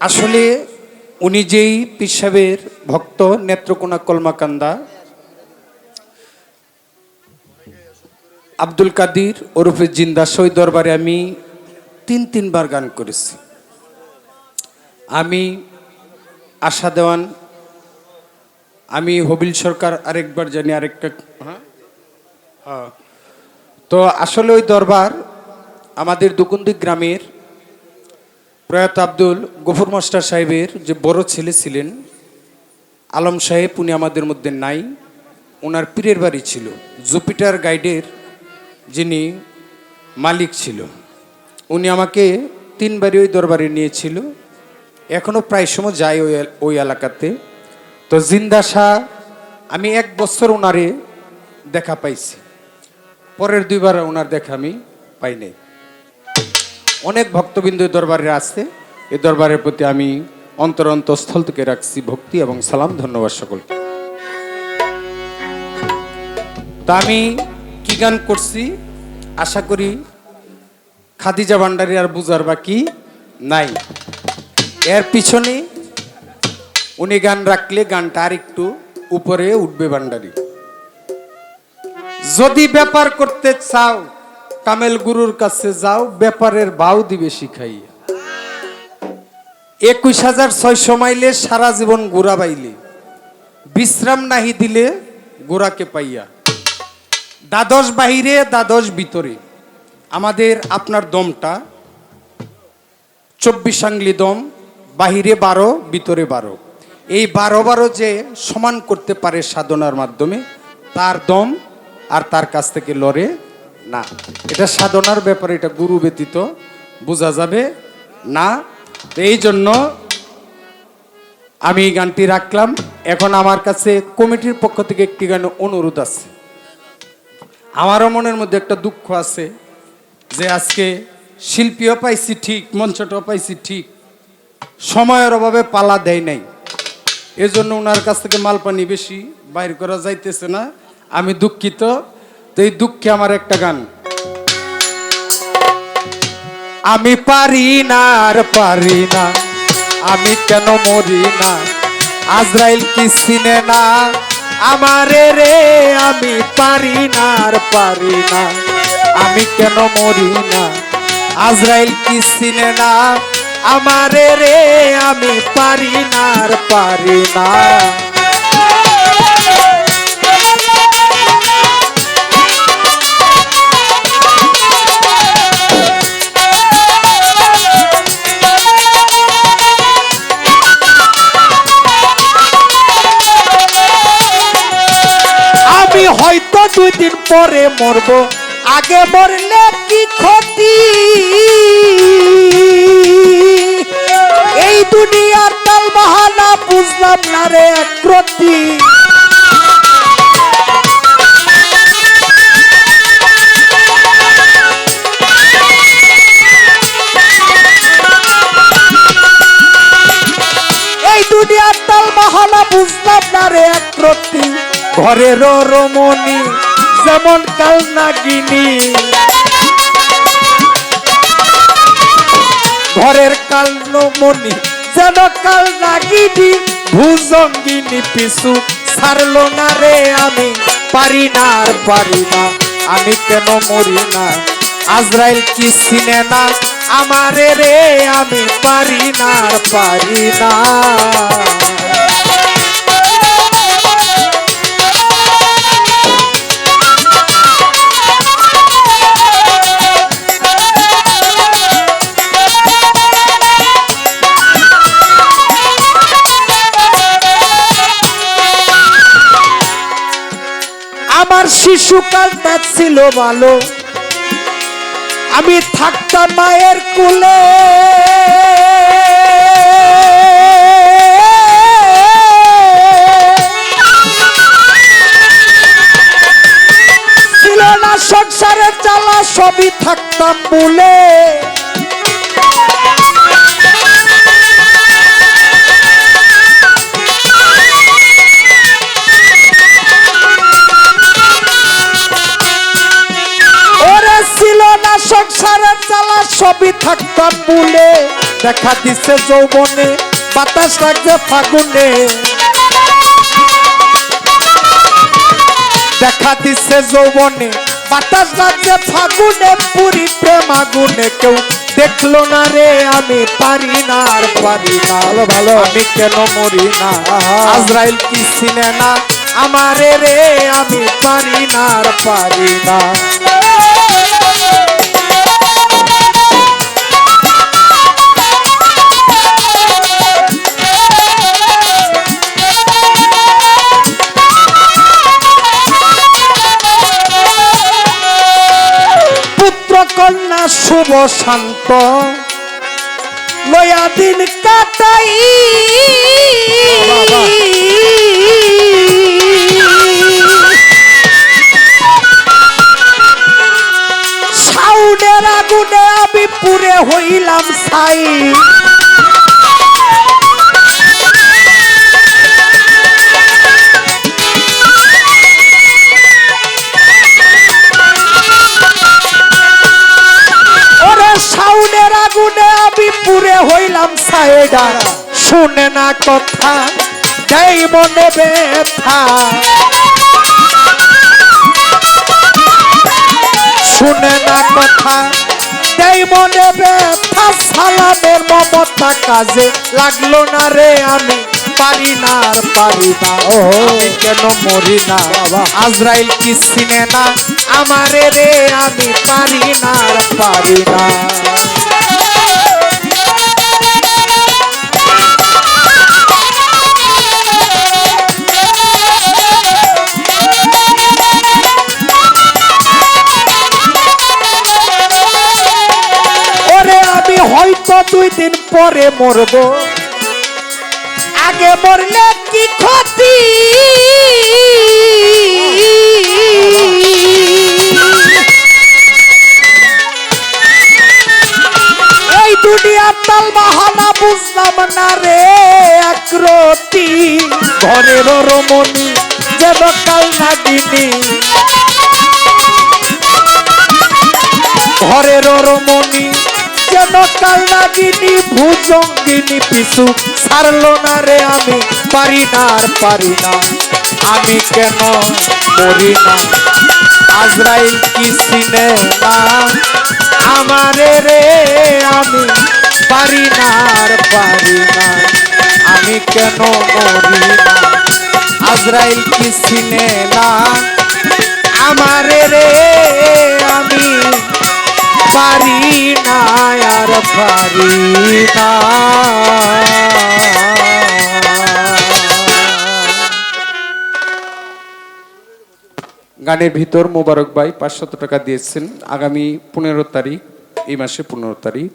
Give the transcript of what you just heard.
আসলে উনি যেই পিসাবের ভক্ত, নেত্রকোনা কলমাকান্দা, আব্দুল কাদির ওরফে জিন্দা সই দরবারে আমি তিন তিনবার গান করেছি আমি আশা দেওয়ান, আমি হবিল সরকার আরেকবার জানি আরেকটা হ্যাঁ। তো আসলে ওই দরবার আমাদের দুকুন্দি গ্রামের প্রয়াত আব্দুল গফুর মাস্টার সাহেবের যে বড় ছেলে ছিলেন, আলম সাহেব, উনি আমাদের মধ্যে নাই। ওনার পীরের বাড়ি ছিল। জুপিটার গাইডের যিনি মালিক ছিল। উনি আমাকে তিনবারই ওই দরবারে নিয়েছিল। এখনও প্রায় সময় যাই ওই ওই এলাকাতে। তো জিন্দা শাহ, আমি এক বছর ওনারে দেখা পাইছি। পরের দুইবার ওনার দেখা আমি পাই নাই। অনেক ভক্তবিন্দু দরবারে আছে। এই দরবারের প্রতি আমি অন্তর অন্তঃস্থল থেকে রাখছি ভক্তি এবং সালাম, ধন্যবাদ সকলকে। তা আমি কি গান করছি? আশা করি খাদিজা ভান্ডারি আর বুঝার বাকি নাই। এর পিছনে উনি গান রাখলে গানটা আর একটু উপরে উঠবে ভান্ডারি। যদি ব্যাপার করতে চাও কামেল গুরুর কাছে যাও, ব্যাপারের ভাও দিবে শিখাইয়া। একুশ হাজার ছয়শো মাইলে সারা জীবন গোড়া বাইলে। বিশ্রাম নাহি দিলে গোড়াকে পাইয়া। দ্বাদশ বাহিরে, দ্বাদশ ভিতরে। আমাদের আপনার দমটা, চব্বিশ আংলি দম, বাহিরে বারো, ভিতরে বারো। এই বারো বারো যে সমান করতে পারে সাধনার মাধ্যমে, তার দম আর তার কাছ থেকে লড়ে না। এটা সাধনার ব্যাপারে, এটা গুরু ব্যতীত বোঝা যাবে না। এই জন্য আমি এই গানটি রাখলাম। এখন আমার কাছে কমিটির পক্ষ থেকে একটি গান অনুরোধ আছে। আমারও মনের মধ্যে একটা দুঃখ আছে যে আজকে শিল্পীও পাইছি ঠিক, মঞ্চটাও পাইছি ঠিক, সময়ের অভাবে পালা দেয় নাই। এজন্য ওনার কাছ থেকে মাল পানি বেশি, বাইর করা যাইতেছে না। আমি দুঃখিত। তো এই দুঃখে আমার একটা গান। আমি পারি না আর পারি না, আমি কেন মরি না? আজরাইল কি চিনে না? আমারে রে, আমি পারি না আর পারি না, আমি কেন মরি না? আজরাইল কি চিনে না? আমারে রে, আমি পারি না আর পারি না। হয়তো দুই দিন পরে মরব। আগে মরলে কি ক্ষতি? এই দুনিয়ার তাল বাহানা বুঝলাম না রে একরতি এই দুনিয়ার তাল বাহানা বুঝলাম না রে একরতি ঘরের রমণী যেমন কাল নাগিনী। ঘরের কাল মণি, যেন কাল নাগিনী। ভুজঙ্গিনী পিছু ছাড়লো না রে আমি, পারি না আর পারি না, আমি কেন মরি না? আজরাইল কি চিনে না আমারে রে আমি, পারি না আর পারি না। আমার শিশুকালটা ছিল ভালো। আমি থাকতাম মায়ের কুলে। ছিল না সংসারের জ্বালা, সবই থাকতাম বলে। সংসারের জ্বালা সবই থাকতাম ভুলে দেখা দিছে যৌবনে বাতাস লাগছে ফাগুনে। দেখা দিছে যৌবনে বাতাস লাগছে ফাগুনে পুরি প্রেম আগুনে। কেউ দেখল না রে আমি পারি না আর পারি না। ভালো ভালো। আমি কেন মরি না? আজরাইল কি চিনে না? আমারে রে আমি পারি না আর পারি না। শুভ শান্ত। লয়া দিন কাটাই। সাউডের আগুনে আমি পুরে হইলাম সাই আগুনে আমি পুরে হইলাম সাইডা শুনে না কথা যাই মনে ব্যথা। শুনে না কথা যাই মনে ব্যথা। সালামের মমতা কাজে লাগল না রে আমি, পারি না আর পারি না। ও কেন মরি না? বাবা আজরাইল কি চিনে না? আমারে রে আমি পারি না আর পারি না। আমি দুই দিন পরে মরব। আগে মরলে কি ক্ষতি? এই দুনিয়ার তাল বাহানা বুঝলাম না রে আক্রতি। ঘরের রমণী যেন কাল নাগিনী। ঘরের রমণী যেন কাল লাগিনি ভুজঙ্গিনী পিছু ছাড়লো না রে আমি? পারি না আর পারি না। আমি কেন মরি না? আজরাইল কি চিনে না আমারে রে আমি পারি না আর পারি না। আমি কেন মরি না? আজরাইল কি চিনে না আমারে রে আমি আর পারি গানের ভিতর মোবারক ভাই পাঁচশত টাকা দিয়েছেন। আগামী পনেরো তারিখ, এই মাসে পনেরো তারিখ।